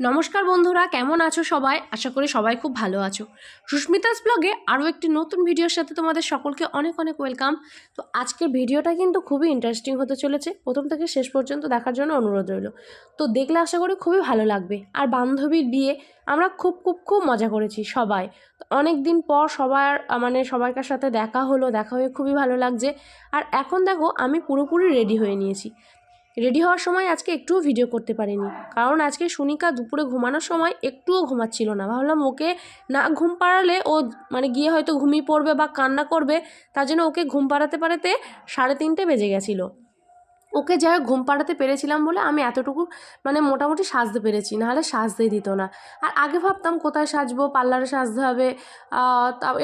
নমস্কার বন্ধুরা, কেমন আছো সবাই? আশা করি সবাই খুব ভালো আছো। সুস্মিতাস ব্লগে আরও একটি নতুন ভিডিওর সাথে তোমাদের সকলকে অনেক অনেক ওয়েলকাম। তো আজকের ভিডিওটা কিন্তু খুবই ইন্টারেস্টিং হতে চলেছে। প্রথম থেকে শেষ পর্যন্ত দেখার জন্য অনুরোধ রইল। তো দেখলে আশা করি খুবই ভালো লাগবে। আর বান্ধবীর বিয়ে আমরা খুব খুব খুব মজা করেছি সবাই। অনেক দিন পর সবার মানে সবাইকার সাথে দেখা হলো, দেখা হয়ে খুবই ভালো লাগছে। আর এখন দেখো আমি পুরোপুরি রেডি হয়ে নিয়েছি। রেডি হওয়ার সময় আজকে একটুও ভিডিও করতে পারিনি। কারণ আজকে সুনিকা দুপুরে ঘুমানোর সময় একটুও ঘুমাচ্ছিল না। ভাবলাম ওকে না ঘুম পাড়ালে ও মানে গিয়ে হয়তো ঘুমিয়ে পড়বে বা কান্না করবে, তার জন্য ওকে ঘুম পাড়াতে পারাতে সাড়ে তিনটে বেজে গেছিল। ওকে যাই ঘুম পাড়াতে পেরেছিলাম বলে আমি এতটুকু মানে মোটামুটি সাজতে পেরেছি, নাহলে সাজতেই দিত না। আর আগে ভাবতাম কোথায় সাজবো, পার্লারে সাজতে হবে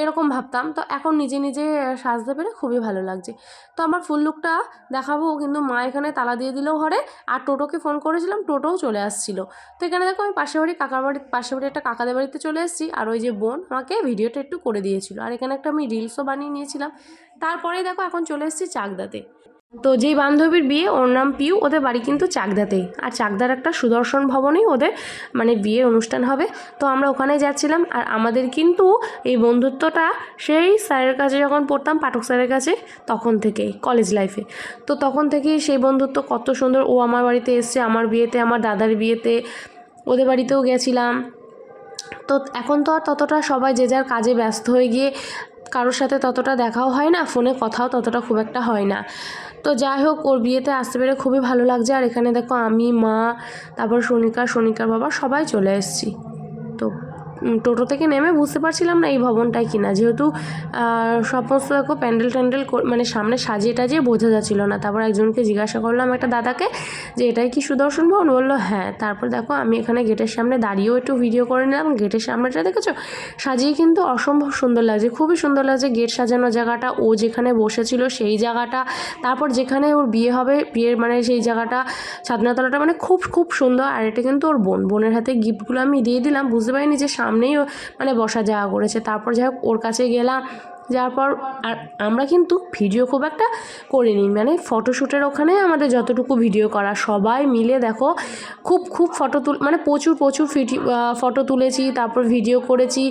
এরকম ভাবতাম। তো এখন নিজে নিজে সাজতে পেরে খুবই ভালো লাগছে। তো আমার ফুল লুকটা দেখাবো, কিন্তু মা এখানে তালা দিয়ে দিলেও ঘরে, আর টোটোকে ফোন করেছিলাম, টোটোও চলে আসছিল। তো এখানে দেখো আমি পাশের বাড়ি কাকার বাড়ি, পাশের বাড়ি একটা কাকাদের বাড়িতে চলে এসেছি, আর ওই যে বোন আমাকে ভিডিওটা একটু করে দিয়েছিল। আর এখানে একটা আমি রিলসও বানিয়ে নিয়েছিলাম। তারপরে দেখো এখন চলে এসেছি চাকদাতে। তো যেই বান্ধবীর বিয়ে, ওর নাম পিউ, ওদের বাড়ি কিন্তু চাকদাতেই। আর চাকদার একটা সুদর্শন ভবনেই ওদের মানে বিয়ের অনুষ্ঠান হবে। তো আমরা ওখানে যাচ্ছিলাম, আর আমাদের কিন্তু এই বন্ধুত্বটা সেই স্যারের কাছে যখন পড়তাম, পাঠক স্যারের কাছে, তখন থেকেই কলেজ লাইফে তো তখন থেকেই সেই বন্ধুত্ব কত সুন্দর, ও আমার বাড়িতে এসছে, আমার বিয়েতে, আমার দাদার বিয়েতে, ওদের বাড়িতেও গেছিলাম। তো এখন তো আর ততটা সবাই যে যার কাজে ব্যস্ত হয়ে গিয়ে কারোর সাথে ততটা দেখাও হয় না, ফোনে কথাও ততটা খুব একটা হয় না। তো যাই হোক, ওর বিয়েতে আসতে পেরে খুবই ভালো লাগছে। আর এখানে দেখো আমি, মা, তারপর সনিকা, সনিকার বাবা সবাই চলে এসেছি। তো টোটো থেকে নেমে বুঝতে পারছিলাম না এই ভবনটাই কিনা। যেহেতু সমস্ত দেখো প্যান্ডেল ট্যান্ডেল মানে সামনে সাজিয়ে টাজিয়ে বোঝা যাচ্ছিল না। তারপর একজনকে জিজ্ঞাসা করলাম একটা দাদাকে যে, এটাই কি সুদর্শন ভবন? বলল হ্যাঁ। তারপর দেখো, আমি এখানে গেটের সামনে দাঁড়িয়েও একটু ভিডিও করে নিলাম। গেটের সামনেটা দেখেছ? সাজিয়ে কিন্তু অসম্ভব সুন্দর লাগছে। খুবই সুন্দর লাগছে গেট সাজানো জায়গাটা। ও যেখানে বসেছিল সেই জায়গাটা। তারপর যেখানে ওর বিয়ে হবে, বিয়ের মানে সেই জায়গাটা ছাদনাতলাটা মানে খুব খুব সুন্দর। আর এটা কিন্তু ওর বোন। বোনের হাতে গিফটগুলো আমি দিয়ে দিলাম। বুঝতে পারিনি যে সামনেই মানে বসা যাওয়া করেছে। তারপর যাই হোক, ওর কাছে গেলাম। যাওয়ার পর আর আমরা কিন্তু ভিডিও খুব একটা করিনি। মানে ফটোশ্যুটের ওখানে আমাদের যতটুকু ভিডিও করা, সবাই মিলে দেখো, খুব খুব ফটো তুল মানে প্রচুর প্রচুর ফটো তুলেছি, তারপর ভিডিও করেছি।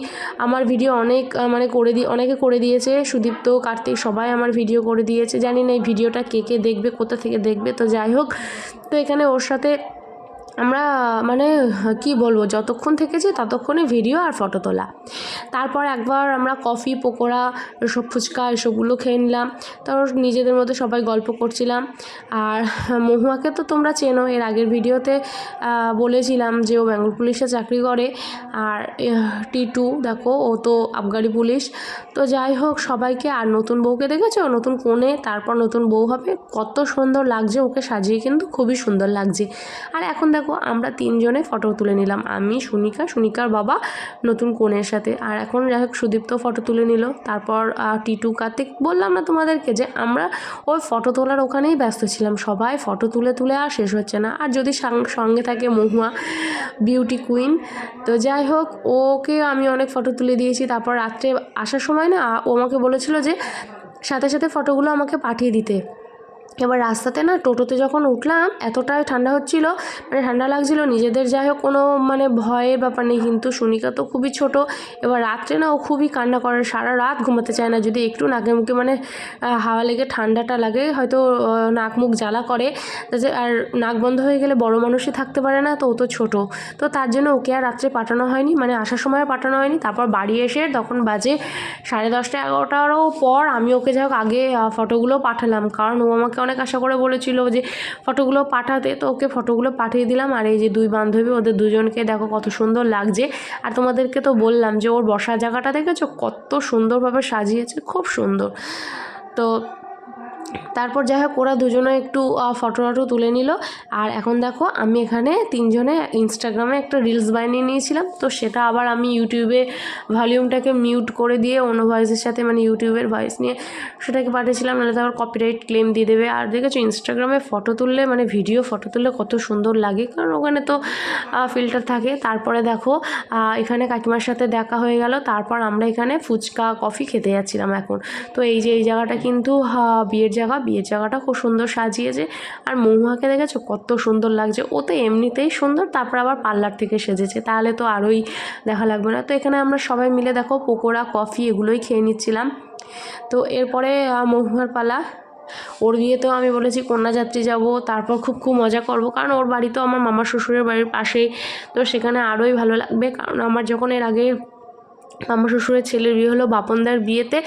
আমার ভিডিও অনেক মানে করে দিয়ে অনেকে করে দিয়েছে, সুদীপ্ত, কার্তিক, সবাই আমার ভিডিও করে দিয়েছে। জানি না এই ভিডিওটা কে কে দেখবে, কোথা থেকে দেখবে, তো যাই হোক। তো এখানে ওর সাথে আমরা মানে কি বলব, যতক্ষণ থেকেছি ততক্ষণে ভিডিও আর ফটো তোলা। তারপর একবার আমরা কফি পকোড়া, এসব ফুচকা, এসবগুলো খেয়ে নিলাম। তারপর নিজেদের মধ্যে সবাই গল্প করছিলাম। আর মহুয়াকে তো তোমরা চেনো, এর আগের ভিডিওতে বলেছিলাম যে ও বেঙ্গল পুলিশে চাকরি করে। আর টি টু দেখো, ও তো আবগারি পুলিশ। তো যাই হোক, সবাইকে, আর নতুন বউকে দেখেছ? নতুন কোণে, তারপর নতুন বউ হবে। কত সুন্দর লাগছে ওকে সাজিয়ে, কিন্তু খুবই সুন্দর লাগছে। আর এখন দেখো আমরা তিনজনে ফটো তুলে নিলাম। আমি, সুনিকা, সুনিকার বাবা, নতুন কোণের সাথে। আর এখন যাই হোক সুদীপ্ত ফটো তুলে নিল। তারপর টিটু, কার্তিক, বললাম না তোমাদেরকে যে, আমরা ওই ফটো তোলার ওখানেই ব্যস্ত ছিলাম। সবাই ফটো তুলে তুলে আর শেষ হচ্ছে না। আর যদি সঙ্গে থাকে মহুয়া বিউটি কুইন তো যাই হোক, ওকে আমি অনেক ফটো তুলে দিয়েছি। তারপর রাত্রে আসার সময় না, ও আমাকে বলেছিল যে, সাথে সাথে ফটোগুলো আমাকে পাঠিয়ে দিতে। এবার রাস্তাতে না টোটোতে যখন উঠলাম, এতটাই ঠান্ডা হচ্ছিল মানে ঠান্ডা লাগছিল নিজেদের। যাই হোক, কোনো মানে ভয়ের ব্যাপার নেই, কিন্তু সুনিকা তো খুবই ছোট। এবার রাত্রে না ও খুবই কান্না করে, সারা রাত ঘুমাতে চায় না। যদি একটু নাকে মুখে মানে হাওয়া লেগে ঠান্ডাটা লাগে, হয়তো নাক মুখ জ্বালা করে। আর নাক বন্ধ হয়ে গেলে বড় মানুষই থাকতে পারে না, তো ও তো ছোট। তো তার জন্য ওকে আর রাত্রে পাঠানো হয়নি মানে আসার সময় পাঠানো হয়নি। তারপর বাড়ি এসে তখন বাজে সাড়ে দশটা, এগারোটারও পর আমি ওকে, যাই হোক, আগে ফটোগুলো পাঠালাম। কারণ ও আমাকে অনেক আশা করে বলেছিল যে ফটোগুলো পাঠাতে, তো ওকে ফটোগুলো পাঠিয়ে দিলাম। আর এই যে দুই বান্ধবী, ওদের দুজনকে দেখো কত সুন্দর লাগছে। আর তোমাদেরকে তো বললাম যে ওর বসার জায়গাটা দেখেছ? কত সুন্দরভাবে সাজিয়েছে, খুব সুন্দর। তো তারপর যাই হোক, ওরা দুজনে একটু ফটো টটো তুলে নিল। আর এখন দেখো, আমি এখানে তিনজনে ইনস্টাগ্রামে একটা রিলস বানিয়ে নিয়েছিলাম। তো সেটা আবার আমি ইউটিউবে ভলিউমটাকে মিউট করে দিয়ে অন্য ভয়েসের সাথে মানে ইউটিউবের ভয়েস নিয়ে সেটাকে পাঠিয়েছিলাম। নাহলে তো আবার কপিরাইট ক্লেম দিয়ে দেবে। আর দেখেছ ইনস্টাগ্রামে ফটো তুললে মানে ভিডিও ফটো তুললে কত সুন্দর লাগে। কারণ ওখানে তো ফিল্টার থাকে। তারপরে দেখো এখানে কাকিমার সাথে দেখা হয়ে গেল। তারপর আমরা এখানে ফুচকা কফি খেতে যাচ্ছিলাম এখন। তো এই যে, এই জায়গাটা কিন্তু বিয়ের বিয়ের জায়গা, বিয়ের জায়গাটা খুব সুন্দর সাজিয়েছে। আর মহুয়াকে দেখেছ কত সুন্দর লাগছে। ও তো এমনিতেই সুন্দর, তারপর আবার পার্লার থেকে সেজেছে। তাহলে তো আরোই দেখা লাগবে না। তো এখানে আমরা সবাই মিলে দেখো পকোড়া, কফি এগুলোই খেয়ে নিচ্ছিলাম। তো এরপরে মহুয়ার পালা। ওর বিয়েতেও আমি বলেছি কন্যাযাত্রী যাব, তারপর খুব খুব মজা করব। কারণ ওর বাড়ি তো আমার মামা শ্বশুরের বাড়ির পাশেই। তো সেখানে আরোই ভালো লাগবে। কারণ আমার যখন এর আগে মামা শ্বশুরের ছেলের বিয়ে হলো, বাপনদার বিয়েতে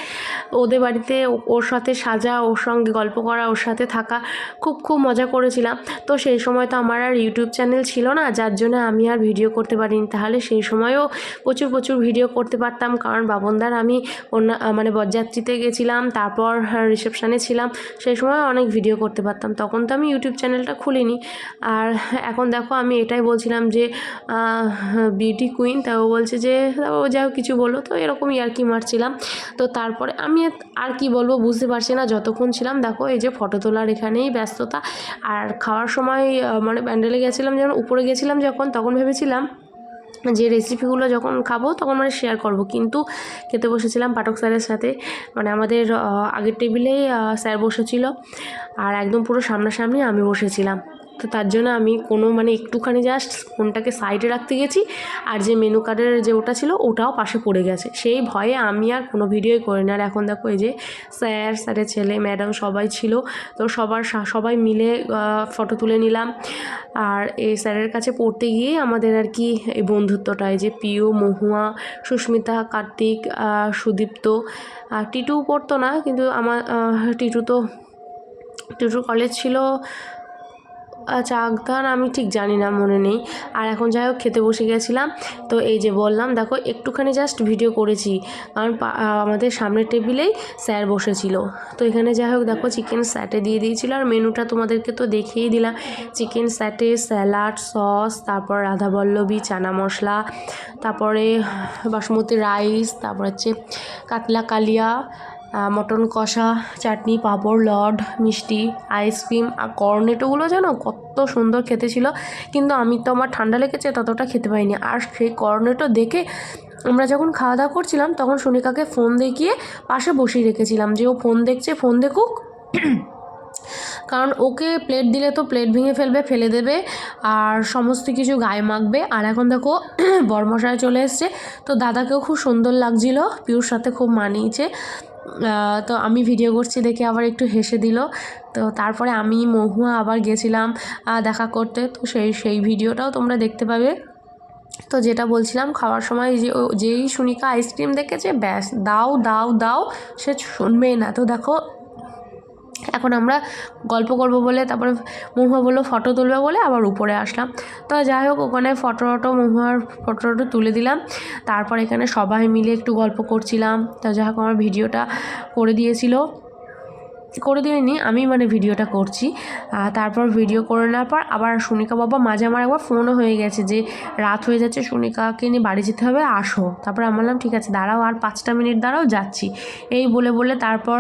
ওদের বাড়িতে ওর সাথে সাজা, ওর সঙ্গে গল্প করা, ওর সাথে থাকা খুব খুব মজা করেছিলাম। তো সেই সময় তো আমার আর ইউটিউব চ্যানেল ছিল না, যার জন্য আমি আর ভিডিও করতে পারিনি। তাহলে সেই সময়ও প্রচুর প্রচুর ভিডিও করতে পারতাম, কারণ বাপনদার আমি অন্য মানে বরযাত্রীতে গেছিলাম, তারপর রিসেপশানে ছিলাম, সেই সময় অনেক ভিডিও করতে পারতাম। তখন তো আমি ইউটিউব চ্যানেলটা খুলিনি। আর এখন দেখো, আমি এটাই বলছিলাম যে বিউটি কুইন তা ও বলছে যে, ও যাও কিছু বলো তো এরকমই আর কি মারছিলাম। তো তারপরে আমি আর কি বলব বুঝতে পারছি না, যতক্ষণ ছিলাম, দেখো এই যে ফটো তোলার এখানেই ব্যস্ততা। আর খাওয়ার সময় মানে প্যান্ডেলে গেছিলাম যখন, উপরে গেছিলাম যখন, তখন ভেবেছিলাম যে রেসিপিগুলো যখন খাব, তখন মানে শেয়ার করব। কিন্তু খেতে বসেছিলাম পাঠক স্যারের সাথে। মানে আমাদের আগের টেবিলেই স্যার বসেছিল। আর একদম পুরো সামনাসামনি আমি বসেছিলাম। তো তার জন্য আমি কোনো মানে একটুখানি জাস্ট ফোনটাকে সাইডে রাখতে গেছি। আর যে মেনু কার্ডের যে ওটা ছিল, ওটাও পাশে পড়ে গেছে। সেই ভয়ে আমি আর কোনো ভিডিওই করি না আর এখন দেখো এই যে স্যার, স্যারের ছেলে ম্যাডাম সবাই ছিল। তো সবার সবাই মিলে ফটো তুলে নিলাম। আর এই স্যারের কাছে পড়তে গিয়ে আমাদের আর কি এই বন্ধুত্বটা, এই যে পিউ, মহুয়া, সুস্মিতা, কার্তিক সুদীপ্ত আর টিটু পড়তো না। কিন্তু আমার টিটু তো, টিটুর কলেজ ছিল চাকদান আমি ঠিক জানি না, মনে নেই। আর এখন যাই হোক, খেতে বসে গেছিলাম। তো এই যে বললাম, দেখো, একটুখানি জাস্ট ভিডিও করেছি। কারণ আমাদের সামনের টেবিলেই স্যার বসেছিল। তো এখানে যাই হোক, দেখো চিকেন স্যাটে দিয়ে দিয়েছিল। আর মেনুটা তোমাদেরকে তো দেখিয়েই দিলাম। চিকেন স্যাটে স্যালাড সস তারপর রাধাবল্লভী চানা মশলা, তারপরে বাসমতি রাইস তারপর হচ্ছে কাতলা কালিয়া মটন কষা, চাটনি, পাঁপড়, লড, মিষ্টি আইসক্রিম আর কর্নেটোগুলো যেন কত সুন্দর খেতে ছিল। কিন্তু আমি তো আমার ঠান্ডা লেগেছে, ততটা খেতে পাইনি। আর সেই কর্নেটো দেখে আমরা যখন খাওয়া দাওয়া করছিলাম, তখন সোনিকাকে ফোন দেখিয়ে পাশে বসিয়ে রেখেছিলাম যে ও ফোন দেখছে ফোন দেখুক। কারণ ওকে প্লেট দিলে তো প্লেট ভেঙে ফেলবে, ফেলে দেবে আর সমস্ত কিছু গায়ে মাখবে। আর এখন দেখো বরমশায় চলে এসছে। তো দাদাকেও খুব সুন্দর লাগছিল, পিউর সাথে খুব মানিয়েছে। তো আমি ভিডিও করছি দেখে আবার একটু হেসে দিল। তো তারপরে আমি, মহুয়া আবার গেছিলাম দেখা করতে। তো সেই সেই ভিডিওটাও তোমরা দেখতে পাবে। তো যেটা বলছিলাম, খাওয়ার সময় যে যেই সুনিকা আইসক্রিম দেখেছে, ব্যাস, দাও দাও দাও, সে শুনবেই না। তো দেখো এখন আমরা গল্প করব বলে, তারপরে মহুয়া বলল, ফটো তুলবে বলে আবার উপরে আসলাম। তো যাই হোক, ওখানে ফটো টটো, মহুয়ার ফটো টটো তুলে দিলাম। তারপর এখানে সবাই মিলে একটু গল্প করছিলাম। তো যাই হোক, আমার ভিডিওটা করে দিয়েছিল। করে দিইনি, আমি মানে ভিডিওটা করছি। তারপর ভিডিও করে নেওয়ার পর আবার সুনিকা বাবা মাঝে আমার একবার ফোনও হয়ে গেছে যে, রাত হয়ে যাচ্ছে, সুনিকাকে নিয়ে বাড়ি যেতে হবে, আসো। তারপর আমি বললাম, ঠিক আছে, দাঁড়াও, আর পাঁচটা মিনিট দাঁড়াও, যাচ্ছি। এই বলে বলে তারপর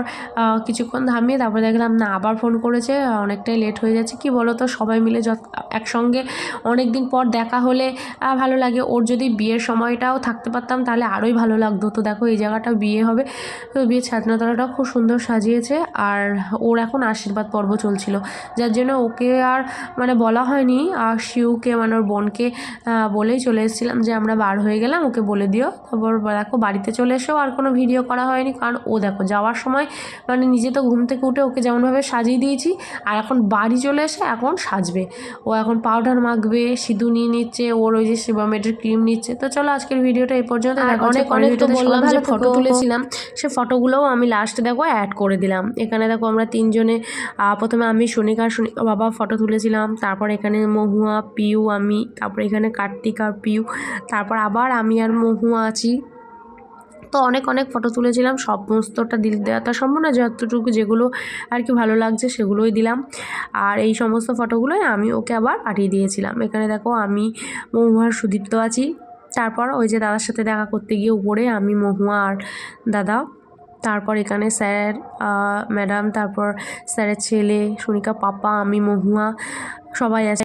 কিছুক্ষণ থামিয়ে তারপর দেখলাম, না, আবার ফোন করেছে, অনেকটাই লেট হয়ে যাচ্ছে। কি বলো তো সবাই মিলে যত, একসঙ্গে অনেক দিন পর দেখা হলে ভালো লাগে। ওর যদি বিয়ের সময়টাও থাকতে পারতাম, তাহলে আরোই ভালো লাগতো। তো দেখো, এই জায়গাটা বিয়ে হবে। তো বিয়ের ছাদনাতলাটাও খুব সুন্দর সাজিয়েছে। আর ওর এখন আশীর্বাদ পর্ব চলছিল। যার জন্য ওকে আর মানে বলা হয়নি। আর শিউকে মানে ওর বোনকে বলেই চলে এসেছিলাম যে আমরা বার হয়ে গেলাম ওকে বলে দিও। তারপর দেখো বাড়িতে চলে এসেও আর কোনো ভিডিও করা হয়নি। কারণ ও দেখো যাওয়ার সময় মানে নিজে তো ঘুম থেকে উঠে ওকে যেমনভাবে সাজিয়ে দিয়েছি আর এখন বাড়ি চলে এসে এখন সাজবে। ও এখন পাউডার মাখবে সিঁদুর নিয়ে নিচ্ছে ওর ওই যে সেবামেটের ক্রিম নিচ্ছে। তো চলো আজকের ভিডিওটা এই পর্যন্ত। আর অনেক অনেক অনেক তো বললাম যে ফটো তুলেছিলাম। সে ফটোগুলোও আমি লাস্টে দেখো অ্যাড করে দিলাম। এখানে দেখো আমরা তিনজনে প্রথমে আমি, সোনিকা সোনিকা বাবা ফটো তুলেছিলাম, তারপর এখানে মহুয়া, পিউ, আমি, তারপর এখানে কার্তিক আর পিউ, তারপর আবার আমি আর মহুয়া আছি। তো অনেক অনেক ফটো তুলেছিলাম, সমস্তটা দিল, দেওয়া দেওয়াটা সম্ভব না, যতটুকু যেগুলো আর কি ভালো লাগছে সেগুলোই দিলাম। আর এই সমস্ত ফটোগুলোই আমি ওকে আবার পাঠিয়ে দিয়েছিলাম। এখানে দেখো আমি মহুয়ার সুদীপ্ত আছি। তারপর ওই যে দাদার সাথে দেখা করতে গিয়ে উপরে আমি, মহুয়া আর দাদা তারপর এখানে স্যার ম্যাডাম তারপর স্যারের ছেলে সুনিকা পাপা আমি মহুয়া সবাই আছে।